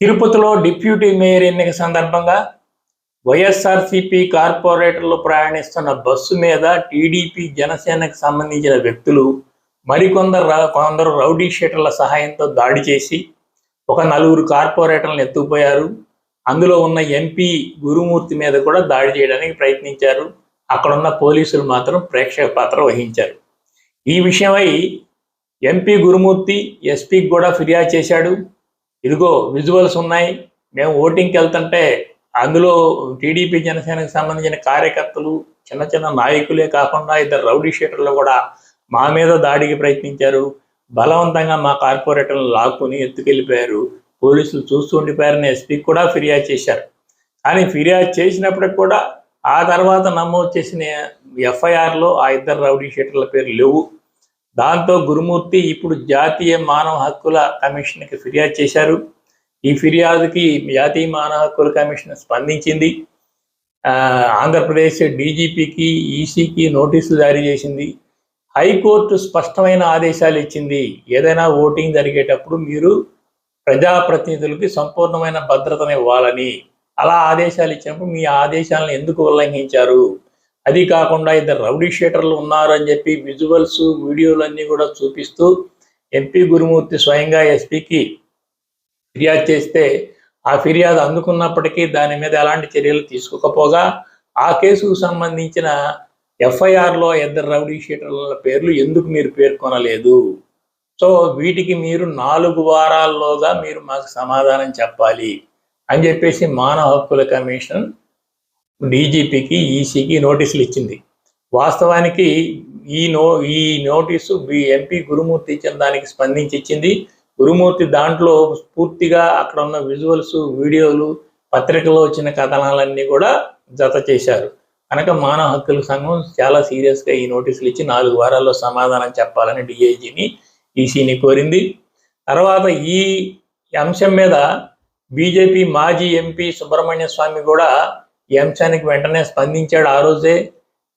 తిరుపతిలో deputy mayor ఎన్నిక సందర్భంగా వైఎస్ఆర్సీపీ కార్పొరేటర్లు ప్రయాణిస్తున్న బస్సు మీద టీడీపీ జనసేనకు సంబంధించిన వ్యక్తులు మరికొందరు కొందరు రౌడీ షీటర్ల సహాయంతో దాడి చేసి ఒక నలుగురు కార్పొరేటర్లను ఎత్తుకుపోయారు. అందులో ఉన్న ఎంపీ గురుమూర్తి మీద కూడా దాడి చేయడానికి ప్రయత్నించారు. అక్కడున్న పోలీసులు మాత్రం ప్రేక్షక పాత్ర వహించారు. ఈ విషయమై ఎంపీ గురుమూర్తి ఎస్పీకి కూడా ఫిర్యాదు చేశాడు. ఇదిగో విజువల్స్ ఉన్నాయి. మేము ఓటింగ్కి వెళ్తుంటే అందులో టీడీపీ జనసేనకు సంబంధించిన కార్యకర్తలు చిన్న చిన్న నాయకులే కాకుండా ఇద్దరు రౌడీ షీటర్లు కూడా మా మీద దాడికి ప్రయత్నించారు. బలవంతంగా మా కార్పొరేటర్లు లాక్కుని ఎత్తుకెళ్ళిపోయారు. పోలీసులు చూస్తూ ఉండిపోయారని ఎస్పీకి కూడా ఫిర్యాదు చేశారు. కానీ ఫిర్యాదు చేసినప్పటికి కూడా ఆ తర్వాత నమోదు చేసిన ఎఫ్ఐఆర్లో ఆ ఇద్దరు రౌడీ షీటర్ల పేర్లు లేవు. దాంతో గురుమూర్తి ఇప్పుడు జాతీయ మానవ హక్కుల కమిషన్కి ఫిర్యాదు చేశారు. ఈ ఫిర్యాదుకి జాతీయ మానవ హక్కుల కమిషన్ స్పందించింది. ఆంధ్రప్రదేశ్ డీజీపీకి ఈసీకి నోటీసులు జారీ చేసింది. హైకోర్టు స్పష్టమైన ఆదేశాలు ఇచ్చింది. ఏదైనా ఓటింగ్ జరిగేటప్పుడు మీరు ప్రజాప్రతినిధులకి సంపూర్ణమైన భద్రతను ఇవ్వాలని అలా ఆదేశాలు ఇచ్చినప్పుడు మీ ఆదేశాలను ఎందుకు ఉల్లంఘించారు? అది కాకుండా ఇద్దరు రౌడీ షీటర్లు ఉన్నారని చెప్పి విజువల్స్ వీడియోలన్నీ కూడా చూపిస్తూ ఎంపీ గురుమూర్తి స్వయంగా ఎస్పీకి ఫిర్యాదు చేస్తే ఆ ఫిర్యాదు అందుకున్నప్పటికీ దాని మీద ఎలాంటి చర్యలు తీసుకోకపోగా ఆ కేసుకు సంబంధించిన ఎఫ్ఐఆర్లో ఇద్దరు రౌడీ షీటర్ల పేర్లు ఎందుకు మీరు పేర్కొనలేదు? సో వీటికి మీరు నాలుగు వారాల్లోగా మీరు మాకు సమాధానం చెప్పాలి అని చెప్పేసి మానవ హక్కుల కమిషన్ డీజీపీకి ఈసీకి నోటీసులు ఇచ్చింది. వాస్తవానికి ఈ నో ఈ నోటీసు ఈ ఎంపీ గురుమూర్తి ఇచ్చిన దానికి స్పందించి ఇచ్చింది. గురుమూర్తి దాంట్లో పూర్తిగా అక్కడ ఉన్న విజువల్స్ వీడియోలు పత్రికలో వచ్చిన కథనాలన్నీ కూడా జత చేశారు. కనుక మానవ హక్కుల సంఘం చాలా సీరియస్గా ఈ నోటీసులు ఇచ్చి నాలుగు వారాల్లో సమాధానం చెప్పాలని డిఐజీని ఈసీని కోరింది. తర్వాత ఈ అంశం మీద బీజేపీ మాజీ ఎంపీ సుబ్రహ్మణ్య స్వామి కూడా ఈ అంశానికి వెంటనే స్పందించాడు. ఆ రోజే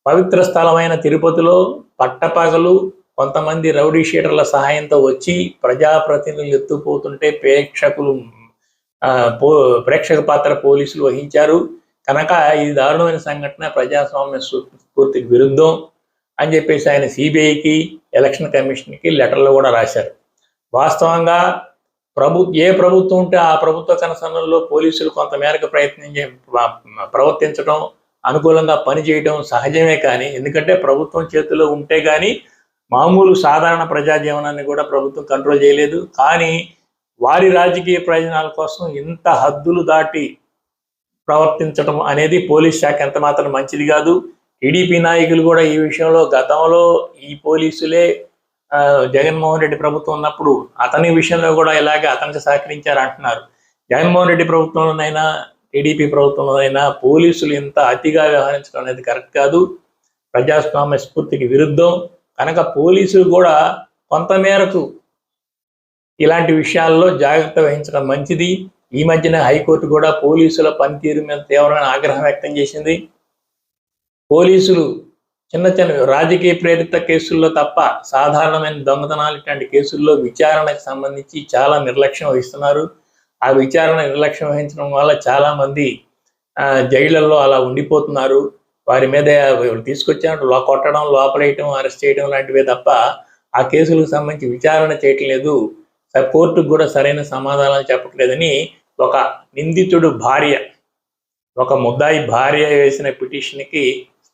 పవిత్ర స్థలమైన తిరుపతిలో పట్టపగలు కొంతమంది రౌడీ షీటర్ల సహాయంతో వచ్చి ప్రజాప్రతినిధులు ఎత్తుపోతుంటే ప్రేక్షకులు పో ప్రేక్షక పాత్ర పోలీసులు వహించారు. కనుక ఇది దారుణమైన సంఘటన ప్రజాస్వామ్య స్ఫూర్తికి విరుద్ధం అని చెప్పేసి ఆయన సిబిఐకి ఎలక్షన్ కమిషన్కి లెటర్లు కూడా రాశారు. వాస్తవంగా ప్రభు ఏ ప్రభుత్వం ఉంటే ఆ ప్రభుత్వ కనసనల్లో పోలీసులు కొంతమేరకు ప్రయత్నం ప్రవర్తించడం అనుకూలంగా పనిచేయడం సహజమే కానీ ఎందుకంటే ప్రభుత్వం చేతిలో ఉంటే కానీ మామూలు సాధారణ ప్రజా జీవనాన్ని కూడా ప్రభుత్వం కంట్రోల్ చేయలేదు. కానీ వారి రాజకీయ ప్రయోజనాల కోసం ఇంత హద్దులు దాటి ప్రవర్తించడం అనేది పోలీస్ శాఖ ఎంత మాత్రం మంచిది కాదు. టీడీపీ నాయకులు కూడా ఈ విషయంలో గతంలో ఈ పోలీసులే జగన్మోహన్ రెడ్డి ప్రభుత్వం ఉన్నప్పుడు అతని విషయంలో కూడా ఇలాగే అతనికి సహకరించారు అంటున్నారు. జగన్మోహన్ రెడ్డి ప్రభుత్వంలోనైనా టీడీపీ ప్రభుత్వంలోనైనా పోలీసులు ఇంత అతిగా వ్యవహరించడం అనేది కరెక్ట్ కాదు. ప్రజాస్వామ్య స్ఫూర్తికి విరుద్ధం. కనుక పోలీసులు కూడా కొంతమేరకు ఇలాంటి విషయాల్లో జాగ్రత్త వహించడం మంచిది. ఈ మధ్యన హైకోర్టు కూడా పోలీసుల పనితీరు మీద తీవ్రమైన ఆగ్రహం వ్యక్తం చేసింది. పోలీసులు చిన్న చిన్న రాజకీయ ప్రేరిత కేసుల్లో తప్ప సాధారణమైన దొంగతనాలు ఇట్లాంటి కేసుల్లో విచారణకు సంబంధించి చాలా నిర్లక్ష్యం వహిస్తున్నారు. ఆ విచారణ నిర్లక్ష్యం వహించడం వల్ల చాలామంది ఆ, జైళ్ళల్లో అలా ఉండిపోతున్నారు. వారి మీద తీసుకొచ్చారు కొట్టడం లోపలేయటం అరెస్ట్ చేయడం లాంటివే తప్ప ఆ కేసులకు సంబంధించి విచారణ చేయటం లేదు. కోర్టుకు కూడా సరైన సమాధానాలు చెప్పట్లేదని ఒక నిందితుడు భార్య ఒక ముద్దాయి భార్య వేసిన పిటిషన్కి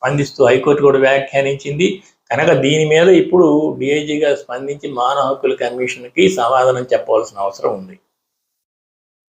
స్పందిస్తూ హైకోర్టు కూడా వ్యాఖ్యానించింది. కనుక దీని మీద ఇప్పుడు డిఐజీగా స్పందించి మానవ హక్కుల కమిషన్కి సమాధానం చెప్పవలసిన అవసరం ఉంది.